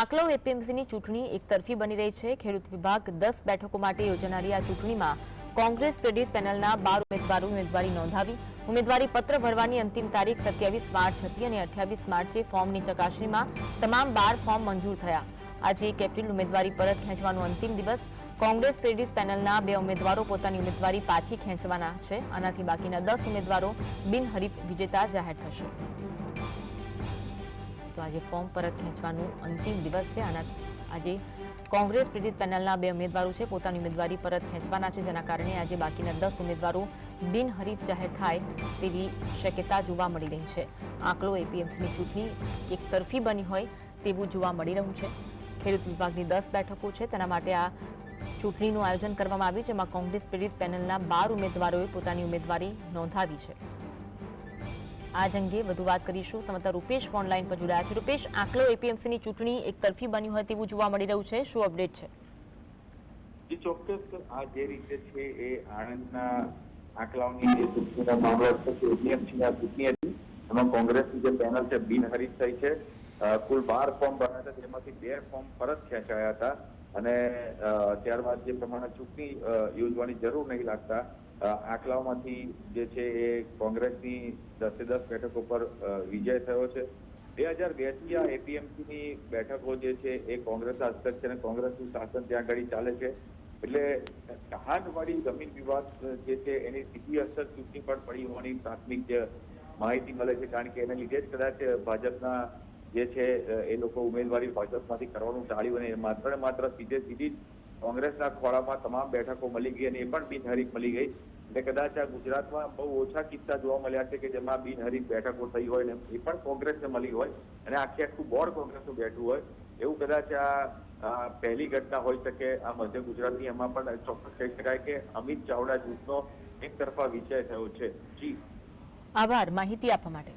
આકલાવ એપીએમસીની ચૂંટણી એકતરફી બની રહી છે. ખેડૂત વિભાગ દસ બેઠકો માટે યોજાનારી આ ચૂંટણીમાં કોંગ્રેસ પ્રેરિત પેનલના બાર ઉમેદવારો ઉમેદવારી નોંધાવી, ઉમેદવારી પત્ર ભરવાની અંતિમ તારીખ સત્યાવીસ માર્ચ હતી અને અઠ્યાવીસ માર્ચે ફોર્મની ચકાસણીમાં તમામ બાર ફોર્મ મંજૂર થયા. આજે એક એપ્રિલ ઉમેદવારી પરત ખેંચવાનો અંતિમ દિવસ. કોંગ્રેસ પ્રેરિત પેનલના બે ઉમેદવારો પોતાની ઉમેદવારી પાછી ખેંચવાના છે. આનાથી બાકીના દસ ઉમેદવારો બિનહરીફ વિજેતા જાહેર થશે. તો આજે ફોર્મ પરત ખેંચવાનું અંતિમ દિવસ છે આના આજે કોંગ્રેસ પીડિત પેનલના બે ઉમેદવારો છે. પોતાની ઉમેદવારી પરત ખેંચવાના છે, જેના કારણે આજે બાકીના દસ ઉમેદવારો બિનહરીફ જાહેર થાય તેવી શક્યતા જોવા મળી રહી છે. આંકડો એપીએમસીની ચૂંટણી એકતરફી બની હોય તેવું જોવા મળી રહ્યું છે. ખેડૂત વિભાગની દસ બેઠકો છે, તેના માટે આ ચૂંટણીનું આયોજન કરવામાં આવ્યું, જેમાં કોંગ્રેસ પીડિત પેનલના બાર ઉમેદવારોએ પોતાની ઉમેદવારી નોંધાવી છે. આજ અંગે વધુ વાત કરીશું. સંવાદદાર રૂપેશ ઓનલાઈન પર જોડાયા છે. રૂપેશ આંકલો એપીએમસીની ચૂંટણી એક તરફી બન્યું હોય તેવું જોવા મળી રહ્યું છે. શું અપડેટ છે? ચોક્કસ. આ જે રીતે છે એ આણંદના આંકલાઓની જે ચૂંટણીના મામલા છે એપીએમસીના ચૂંટણી હતી, એમાં કોંગ્રેસની જે પેનલ છે, બિનહરીફ થઈ છે. કુલ બાર ફોર્મ ભરાયા હતા, તેમાંથી બે ફોર્મ પરત ખેંચાયા હતા અને ત્યારબાદ જે પ્રમાણે ચૂંટણી યોજવાની જરૂર નહીં લાગતા આંકલાઓમાંથી જે છે એ કોંગ્રેસની દસે દસ બેઠકો પર વિજય થયો છે. બે હજાર બેથી આ એપીએમસીની બેઠકો જે છે એ કોંગ્રેસ હસ્તક છે અને કોંગ્રેસનું શાસન ત્યાં આગળ ચાલે છે. એટલે કહાનવાળી જમીન વિવાદ જે છે એની સીધી અસર ચૂંટણી પર પડી હોવાની પ્રાથમિક જે માહિતી મળે છે, કારણ કે એને લીધે જ કદાચ ભાજપના જે છે એ લોકો ઉમેદવારી ભાજપમાંથી કરવાનું ટાળ્યું અને માત્ર ને માત્ર સીધે સીધી જ કોંગ્રેસના ખોળામાં તમામ બેઠકો મળી ગઈ અને એ પણ બિનહરીફ મળી ગઈ. એટલે કદાચ આ ગુજરાતમાં બહુ ઓછા કિસ્સા જોવા મળ્યા છે કે જેમાં બિનહરીફ બેઠકો થઈ હોય ને એ પણ કોંગ્રેસને મળી હોય અને આખે આખું બોર્ડ કોંગ્રેસનું બેઠું હોય. એવું કદાચ આ પહેલી ઘટના હોઈ શકે, આ મધ્ય ગુજરાતની એમાં પણ ચોક્કસ કહી શકાય કે અમિત ચાવડા જૂથનો એક તરફા વિજય થયો છે. જી. આભાર. માહિતી આપવા માટે.